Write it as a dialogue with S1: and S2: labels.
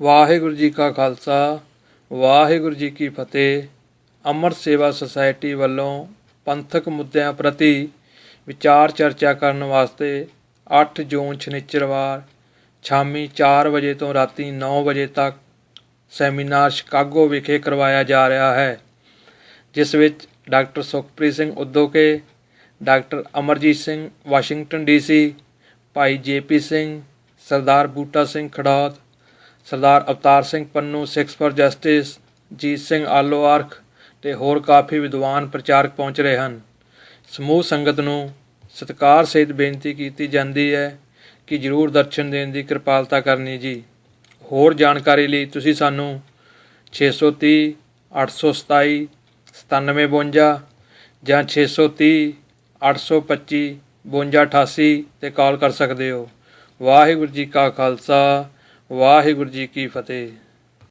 S1: ਵਾਹਿਗੁਰੂ ਜੀ ਕਾ ਖਾਲਸਾ, ਵਾਹਿਗੁਰੂ ਜੀ ਕੀ ਫਤਿਹ। ਅਮਰ ਸੇਵਾ ਸੁਸਾਇਟੀ ਵੱਲੋਂ ਪੰਥਕ ਮੁੱਦਿਆਂ ਪ੍ਰਤੀ ਵਿਚਾਰ ਚਰਚਾ ਕਰਨ ਵਾਸਤੇ 8 ਜੂਨ ਸ਼ਨੀਚਰਵਾਰ, ਸ਼ਾਮੀ 4 ਵਜੇ ਤੋਂ ਰਾਤੀ 9 ਵਜੇ ਤੱਕ ਸੈਮੀਨਾਰ ਸ਼ਿਕਾਗੋ ਵਿਖੇ ਕਰਵਾਇਆ ਜਾ ਰਿਹਾ ਹੈ, ਜਿਸ ਵਿੱਚ doctor Sukhpreet Singh Udoke, doctor Amarjit Singh Washington DC Bhai JP Singh, Sardar Buta Singh Khadaut Sardar Avtar Singh Pannu Sikhs for justice Jeet Singh ਆਲੋ ਆਰਖ ਤੇ ਹੋਰ ਕਾਫੀ ਵਿਦਵਾਨ ਪ੍ਰਚਾਰਕ ਪਹੁੰਚ ਰਹੇ ਹਨ। ਸਮੂਹ ਸੰਗਤ ਨੂੰ ਸਤਿਕਾਰ ਸਹਿਤ ਬੇਨਤੀ ਕੀਤੀ ਜਾਂਦੀ ਹੈ ਕਿ ਜਰੂਰ ਦਰਸ਼ਨ ਦੇਣ ਦੀ ਕਿਰਪਾਲਤਾ ਕਰਨੀ ਜੀ। ਹੋਰ ਜਾਣਕਾਰੀ ਲਈ ਤੁਸੀਂ ਸਾਨੂੰ 630 827 9752 ਜਾਂ 630 825 5288 ਤੇ ਕਾਲ ਕਰ ਸਕਦੇ ਹੋ। ਵਾਹਿਗੁਰੂ ਜੀ ਕਾ ਖਾਲਸਾ ਵਾਹਿਗੁਰੂ ਜੀ ਕੀ ਫਤਿਹ।